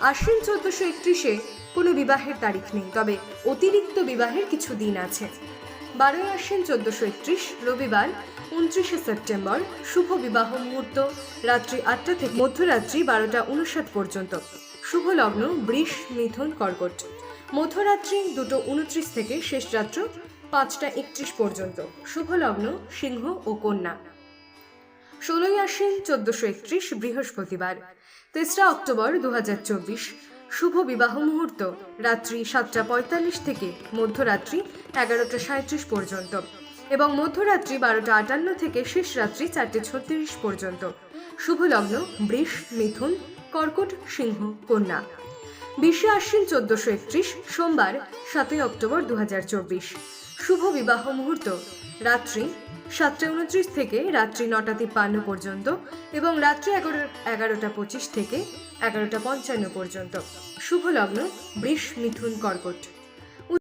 আশ্বিন চোদ্দশো একত্রিশে কোনো বিবাহের তারিখ নেই, তবে অতিরিক্ত বিবাহের কিছু দিন আছে। বারোই আশ্বিন চোদ্দশো একত্রিশ, রবিবার, উনত্রিশে সেপ্টেম্বর, শুভ বিবাহ মুহূর্ত, রাত্রি আটটা থেকে মধ্যরাত্রি বারোটা উনষাট পর্যন্ত। শুভ লগ্ন, বৃষ, মিথুন, কর্কট। মধ্যরাত্রি দুটো উনত্রিশ থেকে শেষ রাত্র পাঁচটা একত্রিশ পর্যন্ত। শুভ লগ্ন, সিংহ ও কন্যা। ষোলোই আশ্বিন চোদ্দশো একত্রিশ বৃহস্পতিবার, তেসরা অক্টোবর দু শুভ বিবাহ মুহূর্ত, রাত্রি সাতটা পঁয়তাল্লিশ থেকে মধ্যরাত্রি এগারোটা সাঁত্রিশ পর্যন্ত এবং মধ্যরাত্রি বারোটা আটান্ন থেকে শেষ রাত্রি চারটে ছত্রিশ পর্যন্ত। শুভ লগ্ন, বৃষ, মিথুন, কর্কট, সিংহ, কন্যা। বিশে আশ্বিন চোদ্দশো একত্রিশ, সোমবার সাতই অক্টোবর দু হাজার চব্বিশ। শুভ বিবাহ মুহূর্ত। রাত্রি সাতটা উনত্রিশ থেকে রাত্রি নটা তিপ্পান্ন পর্যন্ত এবং রাত্রি এগারো, এগারোটা পঁচিশ থেকে এগারোটা পঞ্চান্ন পর্যন্ত। শুভ লগ্ন বৃষ মিথুন কর্কট।